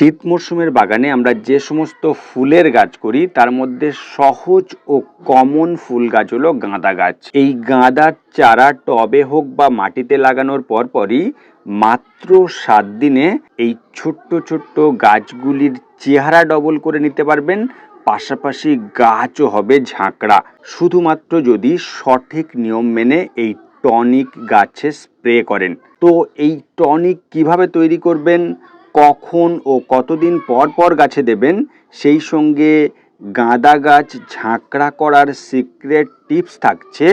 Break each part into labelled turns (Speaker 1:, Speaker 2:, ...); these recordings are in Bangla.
Speaker 1: শীত মরশুমের বাগানে আমরা যে সমস্ত ফুলের গাছ করি, তার মধ্যে সহজ ও কমন ফুল গাছ হলো গাঁদা গাছ। এই গাঁদার চারা টবে হোক বা মাটিতে লাগানোর পরপরই মাত্র সাত দিনে এই ছোট্ট ছোট্ট গাছগুলির চেহারা ডবল করে নিতে পারবেন, পাশাপাশি গাছও হবে ঝাঁকড়া। শুধুমাত্র যদি সঠিক নিয়ম মেনে এই টনিক গাছে স্প্রে করেন। তো এই টনিক কীভাবে তৈরি করবেন? কখন ও কতদিন পর পর গাছে দেবেন, সেই সঙ্গে গাঁদা গাছ ঝাঁকড়া করার সিক্রেট টিপস থাকছে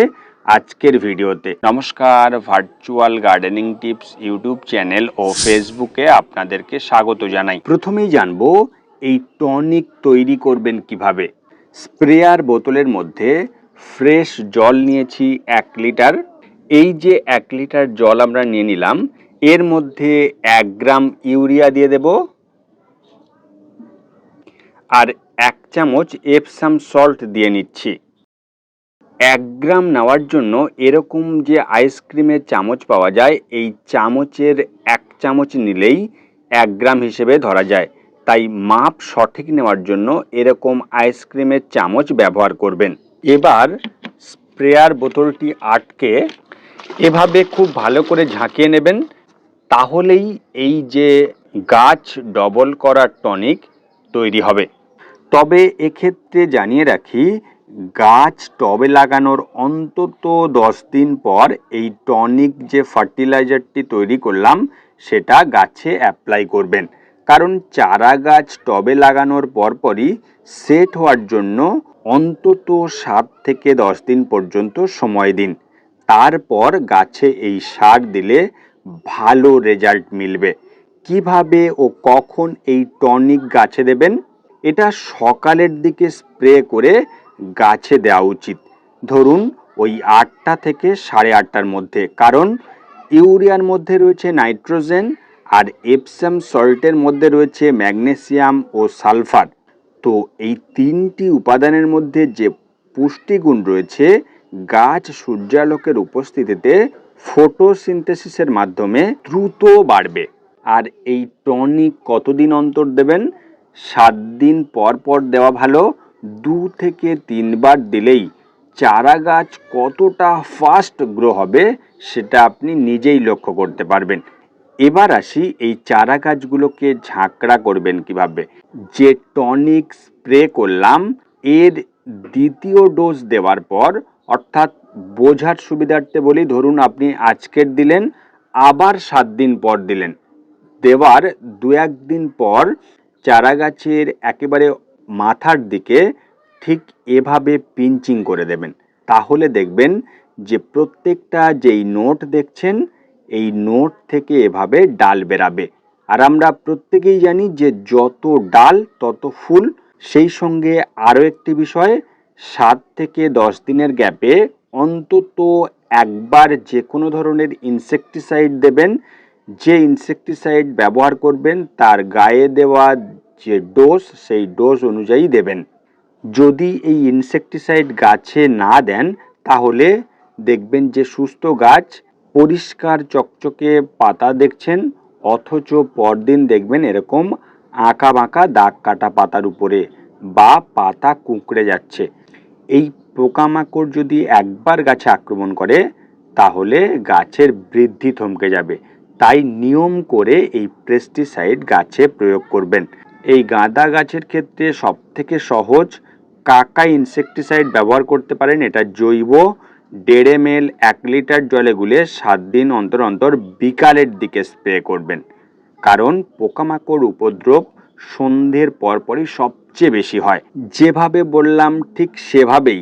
Speaker 1: আজকের ভিডিওতে। নমস্কার virtual gardening tips YouTube channel ও ফেসবুকে আপনাদেরকে স্বাগত জানাই। প্রথমেই জানব, এই টনিক তৈরি করবেন কীভাবে? স্প্রেয়ার বোতলের মধ্যে ফ্রেশ জল নিয়েছি এক লিটার। এই যে এক লিটার জল আমরা নিয়ে নিলাম এর মধ্যে এক গ্রাম ইউরিয়া দিয়ে দেব আর এক চামচ এপসাম সল্ট দিয়ে নিচ্ছি। এক গ্রাম নেওয়ার জন্য এরকম যে আইসক্রিমের চামচ পাওয়া যায়, এই চামচের এক চামচ নিলেই এক গ্রাম হিসেবে ধরা যায়। তাই মাপ সঠিক নেওয়ার জন্য এরকম আইসক্রিমের চামচ ব্যবহার করবেন। এবার স্প্রেয়ার বোতলটি আটকে এভাবে খুব ভালো করে ঝাঁকিয়ে নেবেন। তাহলেই এই যে গাছ ডবল করা টনিক তৈরি হবে। তবে এক্ষেত্রে জানিয়ে রাখি, গাছ টবে লাগানোর অন্তত দশ দিন পর এই টনিক যে ফার্টিলাইজারটি তৈরি করলাম, সেটা গাছে অ্যাপ্লাই করবেন। কারণ চারা গাছ টবে লাগানোর পরপরই সেট হওয়ার জন্য অন্তত সাত থেকে দশ দিন পর্যন্ত সময় দিন। তারপর গাছে এই সার দিলে ভালো রেজাল্ট মিলবে। কীভাবে ও কখন এই টনিক গাছে দেবেন? এটা সকালের দিকে স্প্রে করে গাছে দেওয়া উচিত। ধরুন, ওই আটটা থেকে সাড়ে আটটার মধ্যে। কারণ, ইউরিয়ার মধ্যে রয়েছে নাইট্রোজেন আর এপসাম সল্টের মধ্যে রয়েছে ম্যাগনেসিয়াম ও সালফার। তো এই তিনটি উপাদানের মধ্যে যে পুষ্টিগুণ রয়েছে, গাছ সূর্যালোকের উপস্থিতিতে ফটোসিনথেসিসের মাধ্যমে দ্রুত বাড়বে। আর এই টনিক কতদিন অন্তর দেবেন? সাত দিন পর পর দেওয়া ভালো। দু থেকে তিনবার দিলেই চারা গাছ কতটা ফাস্ট গ্রো হবে সেটা আপনি নিজেই লক্ষ্য করতে পারবেন। এবার আসি এই চারা গাছগুলোকে ঝাঁকড়া করবেন কীভাবে? যে টনিক স্প্রে করলাম, এর দ্বিতীয় ডোজ দেওয়ার পর, অর্থাৎ বোঝার সুবিধার্থে বলি, ধরুন আপনি আজকের দিলেন, আবার সাত দিন পর দিলেন। দেওয়ার দু একদিন পর চারা গাছের একেবারে মাথার দিকে ঠিক এভাবে পিঞ্চিং করে দেবেন। তাহলে দেখবেন যে প্রত্যেকটা যেই নোট দেখছেন, এই নোট থেকে এভাবে ডাল বেরাবে। আর আমরা প্রত্যেকেই জানি যে যত ডাল, তত ফুল, সেই সঙ্গে আরও একটি বিষয়, সাত থেকে দশ দিনের গ্যাপে অন্তত একবার যে কোনো ধরনের ইনসেকটিসাইড দেবেন, যে ইনসেকটিসাইড ব্যবহার করবেন, তার গায়ে দেওয়া যে ডোজ সেই ডোজ অনুযায়ী দেবেন। যদি এই ইনসেকটিসাইড গাছে না দেন, তাহলে দেখবেন যে সুস্থ গাছ পরিষ্কার চকচকে পাতা দেখছেন, অথচ পরদিন দেখবেন এরকম আঁকা বাঁকা দাগ কাটা পাতার উপরে বা পাতা কুঁকড়ে যাচ্ছে। এই পোকামাকড় যদি একবার গাছে আক্রমণ করে, তাহলে গাছের বৃদ্ধি থমকে যাবে। তাই নিয়ম করে এই পেস্টিসাইড গাছে প্রয়োগ করবেন। এই গাঁদা গাছের ক্ষেত্রে সবথেকে সহজ, কাকা ইনসেকটিসাইড ব্যবহার করতে পারেন। এটা জৈব দেড় এম এল এক লিটার জলে গুলে সাত দিন অন্তর অন্তর বিকালের দিকে স্প্রে করবেন। কারণ পোকামাকড় উপদ্রব সন্ধ্যের পরপরই সবচেয়ে বেশি হয়। যেভাবে বললাম ঠিক সেভাবেই